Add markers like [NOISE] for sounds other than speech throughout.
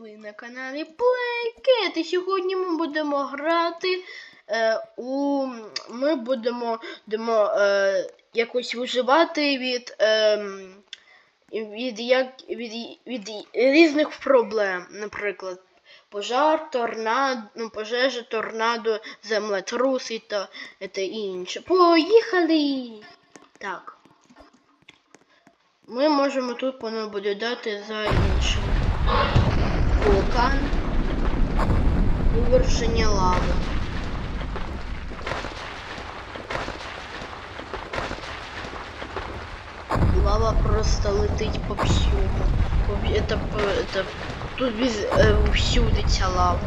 ви на каналі PlayKit. І сьогодні ми будемо грати е, у. Ми будемо, будемо е, якось виживати від, е, від, як, від, від різних проблем. Наприклад, пожар, торнадо, ну, пожежа, торнадо, землетрус і та, та інше. Поїхали! Так. Ми можемо тут понаблюдати за іншим. Вулкан. Виверження лави. Лава просто летить по всьому. По- Это, это, тут без, е, всюди ця лава.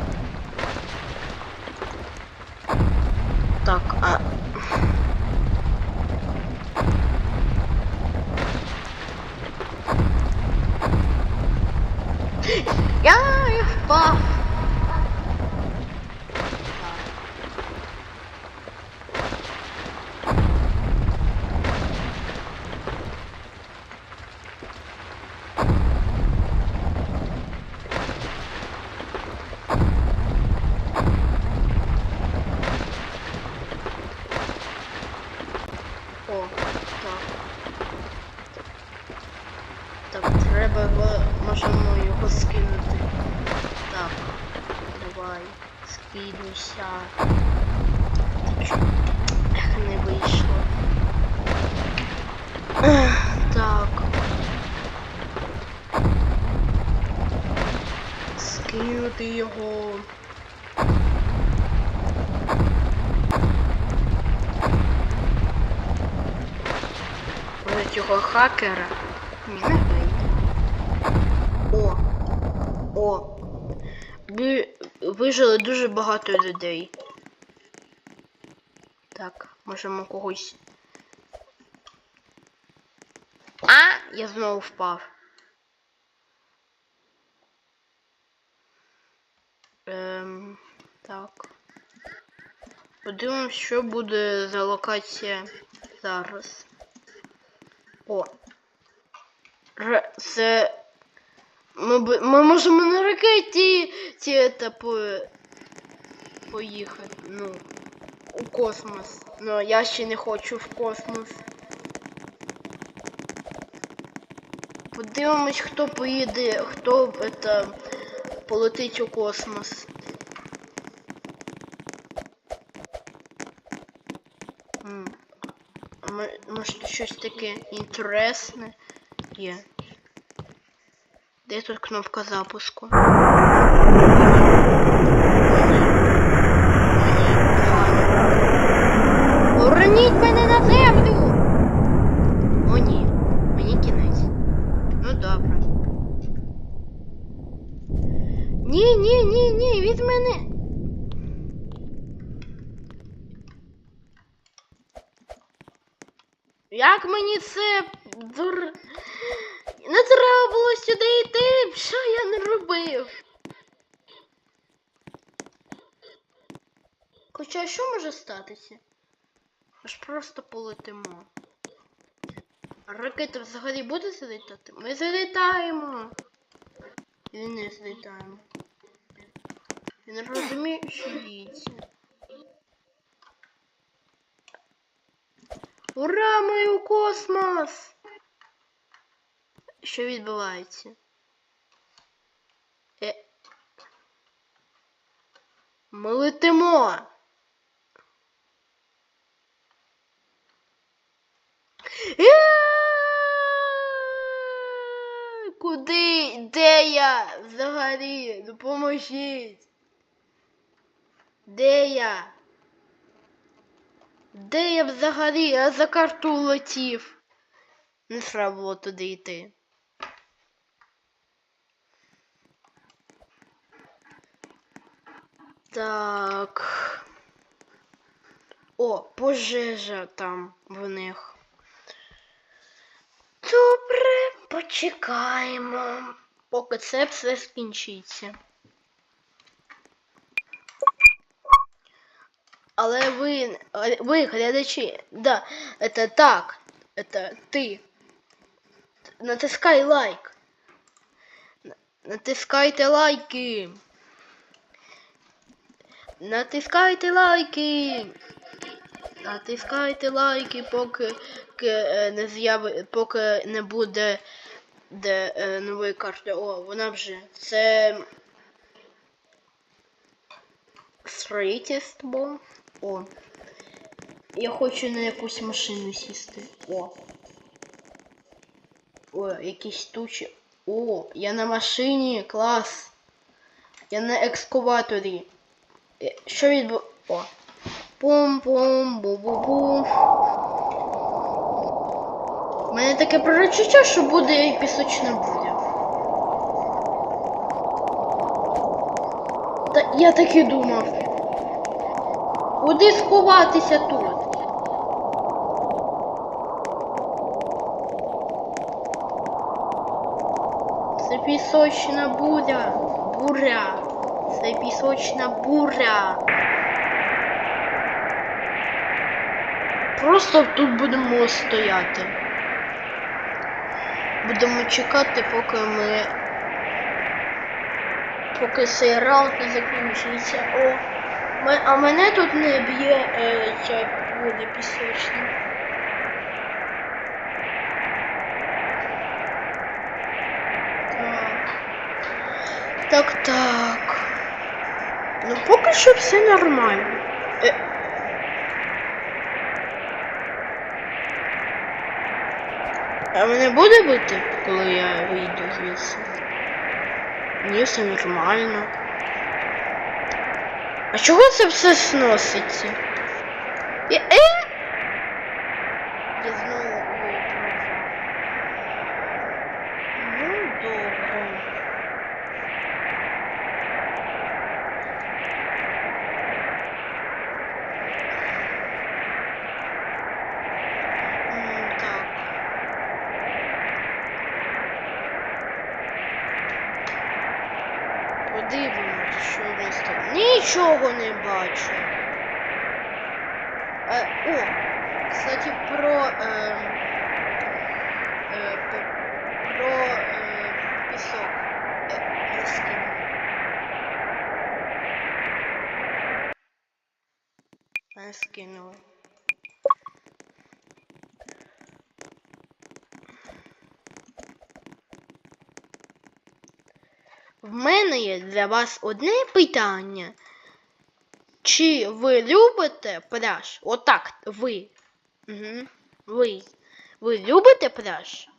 Так, а [LAUGHS] Я впав. О, так. Так, треба його, можемо його скинути. Так, давай, скидуйся. Ех, не вийшло. Ех, Так. Скинути його. Цього хакера? Не. О! О! Ви вижили дуже багато людей. Так, можемо когось. А! Я знову впав. Ем, так. Подивимось, що буде за локація зараз. О. Р... Це. Ми, ми можемо на ракеті ці етапи поїхати. Ну. У космос. Ну, я ще не хочу в космос. Подивимось, хто поїде, хто это, полетить у космос. М. А мо- Може щось таке інтересне є. Де тут кнопка запуску? Уроніть мене на землю! О, ні. Мені кінець. Ну добре. Ні, ні, ні, ні, від мене. Як мені це дур... Не треба було сюди йти, що я не робив? Хоча що може статися? Ми ж просто полетимо. Ракета взагалі буде залітати? Ми залітаємо. І не злітаємо. Не розумію, що діється. Ура, ми у космос! Що відбувається? Е... Ми летимо! Е, Куди? Де я? Взагалі? Допоможіть. Де я? Де я взагалі? Я за карту летів. Не треба було туди йти. Так. О, пожежа там в них. Добре, почекаємо, поки це все скінчиться. Але ви, ви, глядачі, да, это так, это ти. Натискай лайк. Натискайте лайки. Натискайте лайки. Натискайте лайки, поки е, не з'яви, поки не буде де е, нової карти. О, вона вже. Це строїтельство. О. Я хочу на якусь машину сісти. О. О, якісь тучі. О, я на машині, клас. Я на екскаваторі. Е, Що відбу... О. Пум-пум, бу-бу-бу. У мене таке прочуття, що буде і пісочна буря. Та я так і думав. Куди сховатися тут? Це пісочна буря. Буря. Це пісочна буря. Просто тут будемо стояти. Будемо чекати, поки ми. Поки цей раунд не закінчиться. О, а мене тут не б'є е, ця буря пісочна. Так. Так, так. Ну поки що все нормально. Е. А мене буде бити, коли я вийду звідси? Ні, все нормально. А чого це все сноситься? Я, е? Я знову його прожав. Ну, добре. М, Так. Подивимось, що в нас там. Нічого не бачу. Е, о, кстати, про. Е, е, по- про е, пісок. Е, я скину. Мене скинули. В мене є для вас одне питання. Чи ви любите пляж? Отак, ви. Угу. Ви. Ви любите пляж?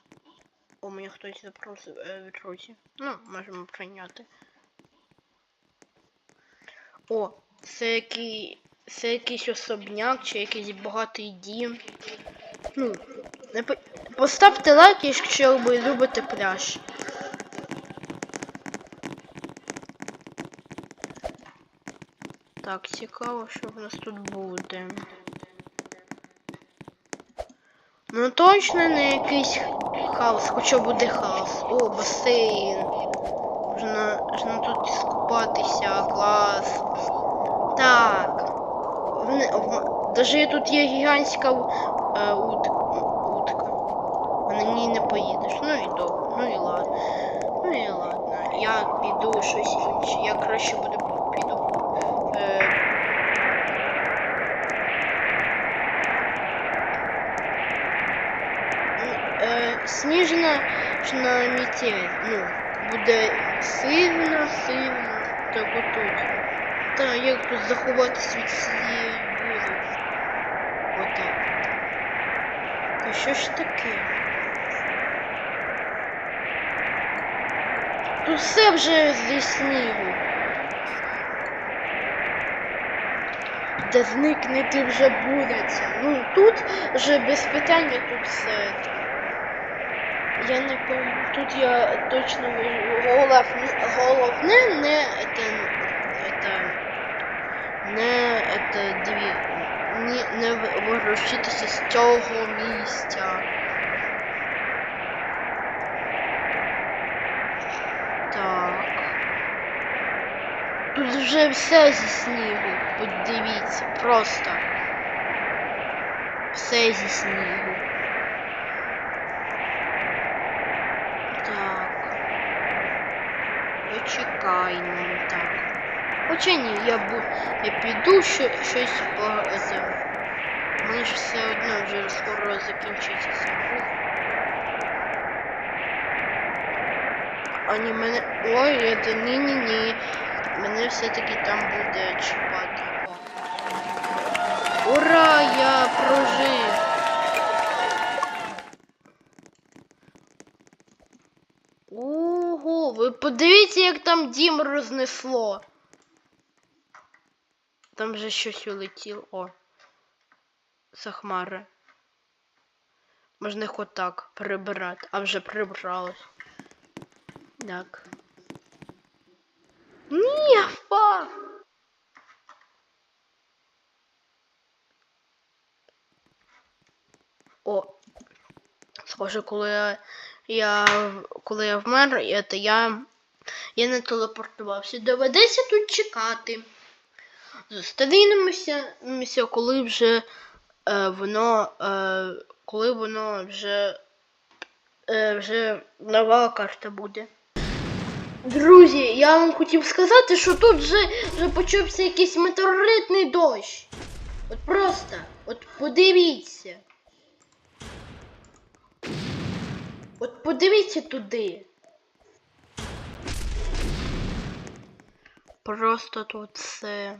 О, мені хтось запросив е, друзі. Ну, можемо прийняти. О, це який. Це якийсь особняк чи якийсь багатий дім. Ну, поставте лайк, якщо ви любите пляж. Так, цікаво, що в нас тут буде. Ну точно не якийсь хаос, хоча буде хаос. О, басейн. Можна, можна тут скупатися, клас. Так. В, не- даже тут є гігантська е, ут, утка. На ній не поїдеш. Ну і добре, ну і ладно. Ну і ладно. Я піду щось інше. Я краще буду піду. Е, е, сніжна на метель. Ну, буде сильно, сильно. Так отут. Та як тут заховатися від цієї бурі? Отак. Та що ж таке? Тут все вже зі снігу. Де зникнути вже будеться. Ну тут вже без питання тут все. Я не пам'ятаю. Тут я точно. Головне, головне не это, не это, ні, не ви- ворушитися з цього місця. Так. Тут вже все зі снігу. Подивіться, просто. Все зі снігу. Так. почекаємо. Так. Хоча ні, я бу... я піду що... щось по. Мені ж все одно вже скоро закінчиться ця гра. А ні, мене. Ой, це ні-ні-ні. Мене все-таки там буде чіпати. Ура! Я прожив! Ого, ви подивіться, як там дім рознесло. Там вже щось улетіло. О. За хмари. Можна їх отак прибирати, а вже прибралось. Так. Ні, фа! О. Схоже, коли я, я коли я вмер, то я, я не телепортувався. Доведеться тут чекати. Зустрінемося, коли вже е, воно, е, коли воно вже, е, вже нова карта буде. Друзі, я вам хотів сказати, що тут вже, вже почався якийсь метеоритний дощ. От просто, от подивіться. От подивіться туди. Просто тут все.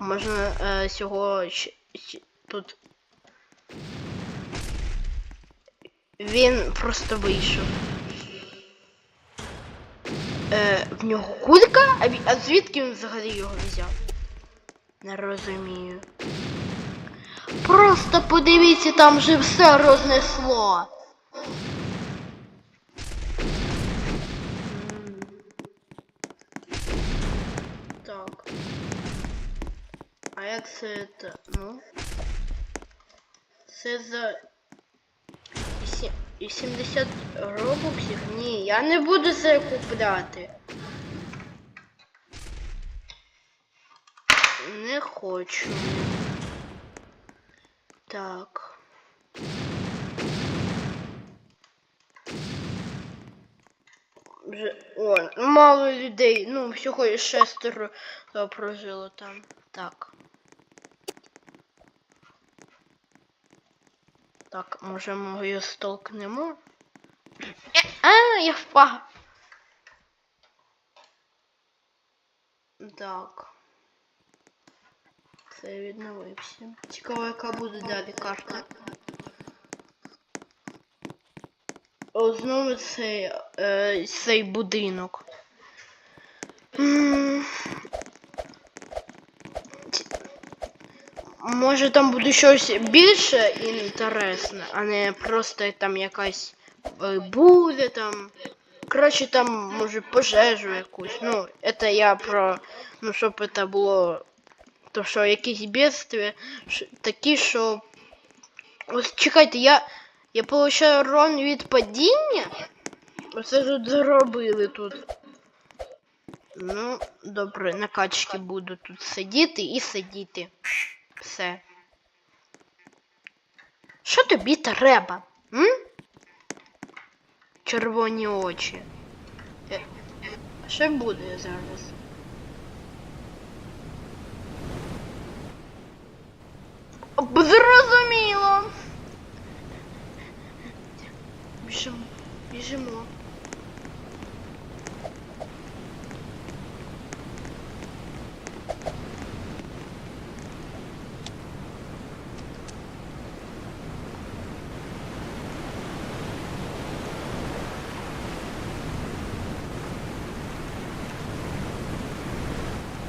Можна е, цього тут. Він просто вийшов. Е, в нього кулька? А звідки він взагалі його взяв? Не розумію. Просто подивіться, там же все рознесло. Так. А як це це? Ну? Це за Сі- і 70 робоксів? Ні, я не буду це купляти. Не хочу. Так. О, мало людей. Ну, всього шестеро е, прожило там. Так. Так, може ми її столкнемо? Е, А, я впав. Так. Це відновився. Цікаво, яка буде далі карта. О, знову цей, е, цей будинок. Може там буде щось більше інтересне, а не просто там якась е, буде там. Коротше, там може пожежу якусь. Ну, це я про. Ну, щоб це було. То що якісь бедствия такі, що. Ось чекайте, я. Я получаю урон від падіння? Оце тут зробили тут. Ну, добре, на качки буду тут сидіти і сидіти. Все. Що тобі треба? М? Червоні очі. Е, Що буде зараз? Зрозуміло. Біжимо, біжимо.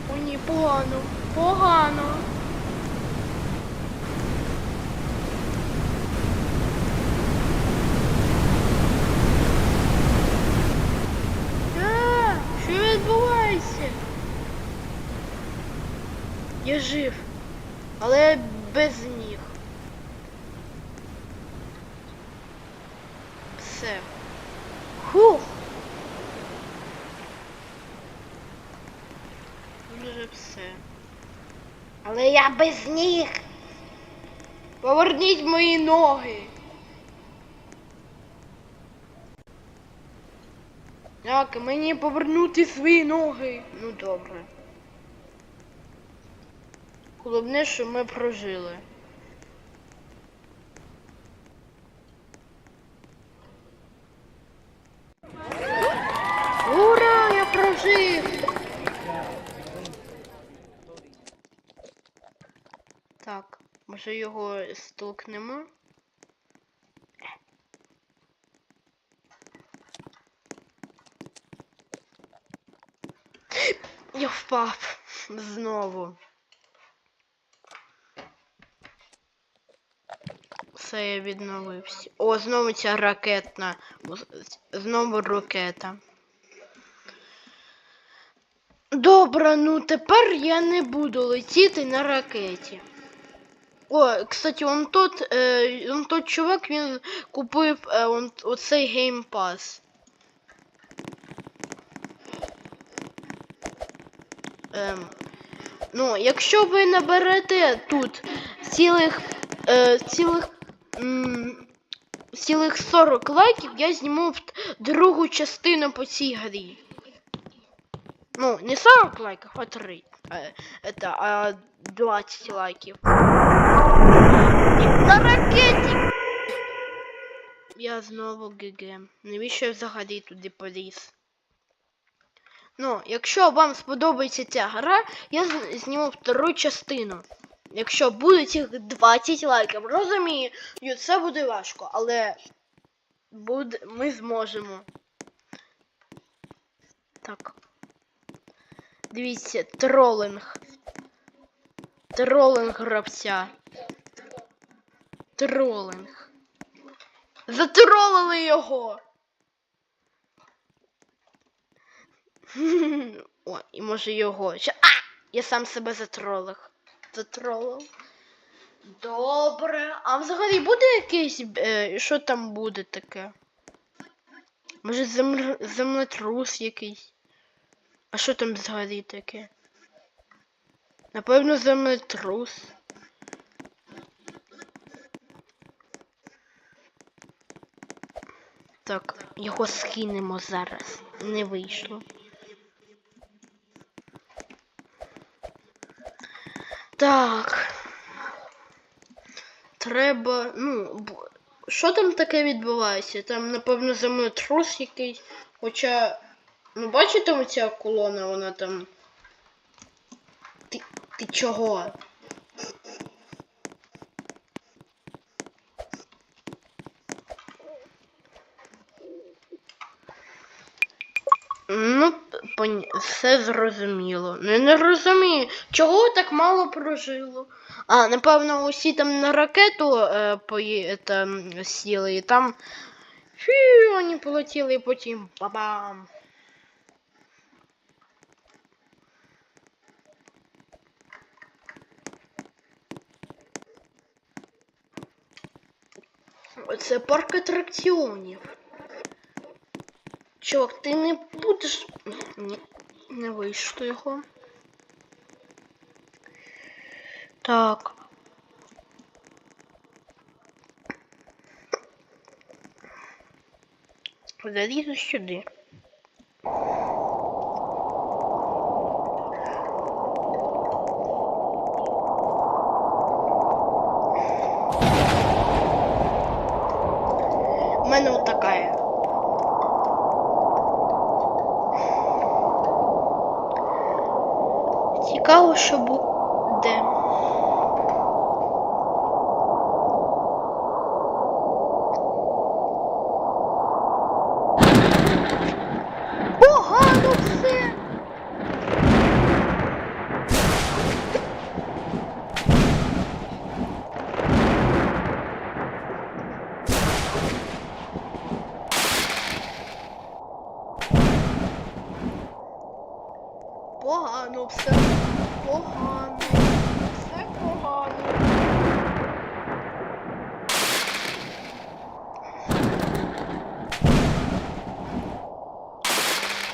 О, погано, погано. А, що відбувається? Я жив, але без ніг. Все. Фух. вже все. Але я без ніг. Поверніть мої ноги. Так, мені повернути свої ноги? Ну добре. Головне, що ми прожили. Ура, я прожив! Так, може його столкнемо? Я впав знову. Все, я відновився. О, знову ця ракетна. Знову ракета. Добре, ну тепер я не буду летіти на ракеті. О, кстати, он тот, е, он тот чувак, він купив е, он, оцей геймпас. Ем, ну, якщо ви наберете тут цілих, е, цілих, м, цілих 40 лайків, я зніму другу частину по цій грі. Ну, не 40 лайков, а 3. Э, это, а 20 лайків. На ракеті! Я знову ГГ. Навіщо я взагалі туди поліз? Ну, якщо вам сподобається ця гра, я зніму втору частину. Якщо буде цих 20 лайків, розумію, це буде важко, але буде, ми зможемо. Так. Дивіться, тролинг. Тролинг гравця. Тролинг. Затролили його. [LAUGHS] О, і може його. А! Я сам себе затролив. Затролив. Добре. А взагалі буде якийсь. Е, що там буде таке? Може земле... землетрус якийсь? А що там взагалі таке? Напевно, землетрус. Так, його скинемо зараз. Не вийшло. Так. Треба. Ну. Що там таке відбувається? Там, напевно, землетрус якийсь. Хоча. Ну, бачите, оця колона, вона там. Ти, ти чого? Ну, пон... все зрозуміло. Я не розумію, чого так мало прожило. А, напевно, усі там на ракету е, пої... та, сіли, і там. Фі, вони полетіли, і потім бабам. Це парк атракціонів. Чувак, ти не будеш. Ні, не вийшло його. Так. Залізу сюди. все погано. Все погано.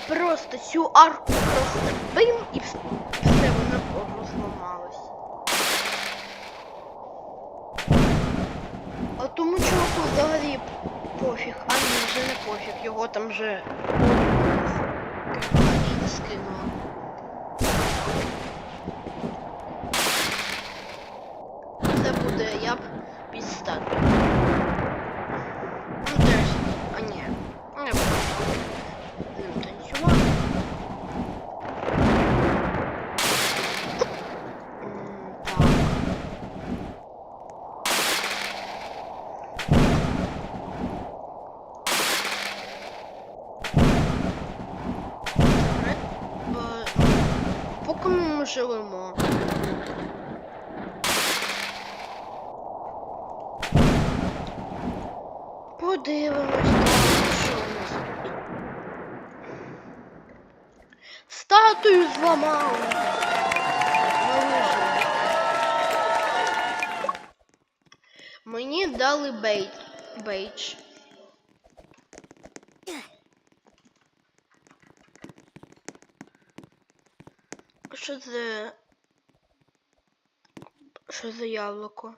Просто цю арку просто бим і все вона розламалось. А тому чуваку взагалі пофіг, а не вже не пофіг, його там вже скинула. Thank you. Статую зламали. На. Мені дали бейдж. Бейдж. Що це? Що за яблуко?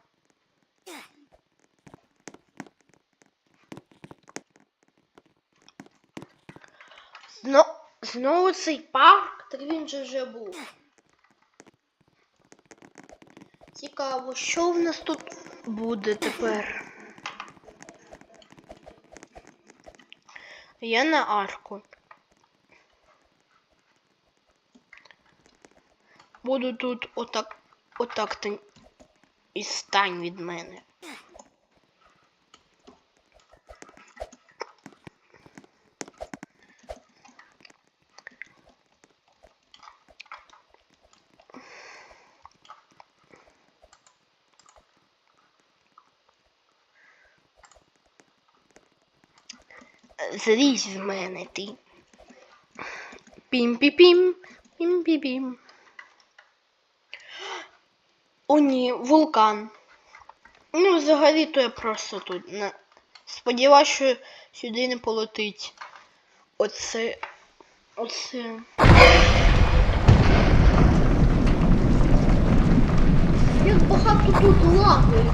Зно... Знову цей парк? Так він же вже був. Цікаво, що в нас тут буде тепер? Я на арку. Буду тут отак, отак і стань від мене. Злізь з мене ти. Пім-пі-пім, пім-пі-пім. О, ні, вулкан. Ну, взагалі, то я просто тут. На... Сподіваюсь, що сюди не полетить. Оце. Оце. Як багато тут лаги.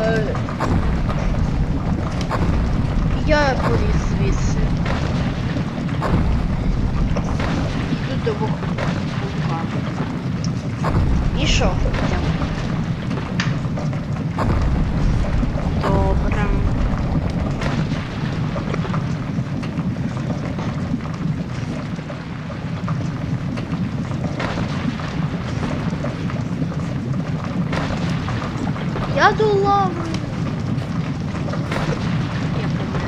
Е... Я поліз звідси. Йду до вулкану. І що хоча? Добре. Я до лави. Я помру.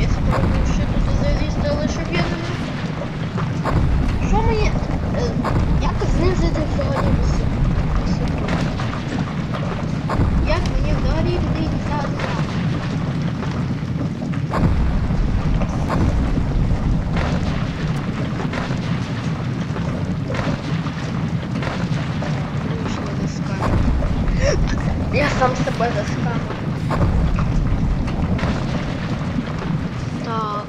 Я спробую ще туди залізти, але щоб я не... Що мені... е, Як знизити взагалі висоту? висоту? Як мені взагалі вдиться Я сам себе заскамив. Так.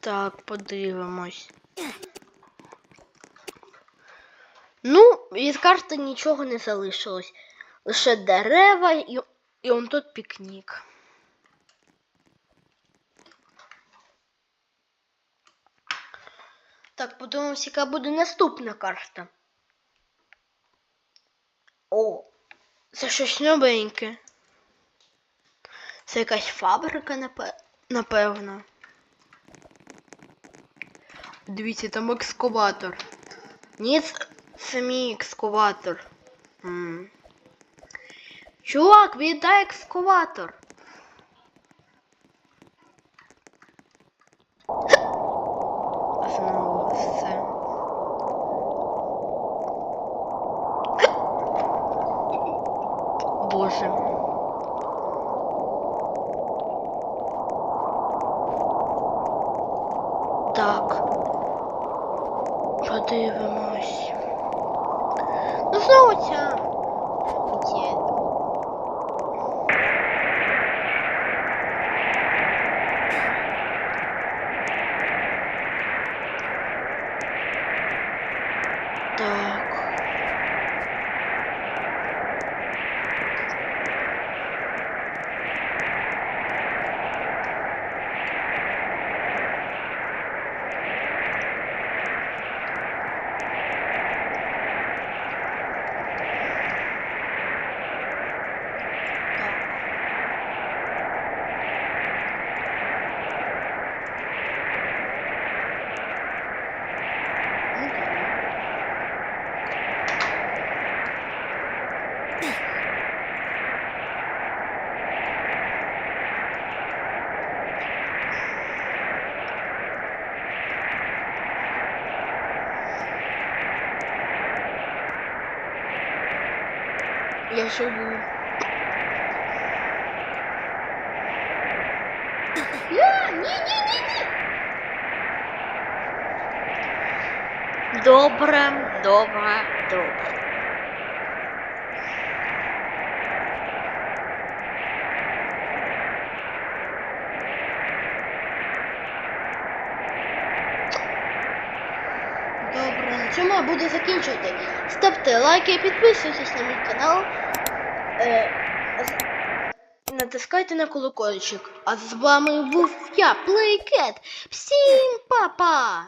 Так, подивимось. Ну, від карти нічого не залишилось. Лише дерева і, і он тут пікнік. Так, подивимось, яка буде наступна карта. О, це щось новеньке. Це якась фабрика, напевно. Дивіться, там екскаватор. Ні, це, мій екскаватор. Чувак, віддай екскаватор. Знову все. Боже. Так. Подивимось. Ну знову ця. Є. Так. Так. Ну, добре. Я живу. Я, ні, ні, ні, ні. Добре, добре, добре. Добре, на цьому я буду закінчувати. Ставте лайки, підписуйтесь на мій канал. Е, натискайте на колокольчик. А з вами був я, Плейкет. Всім па-па!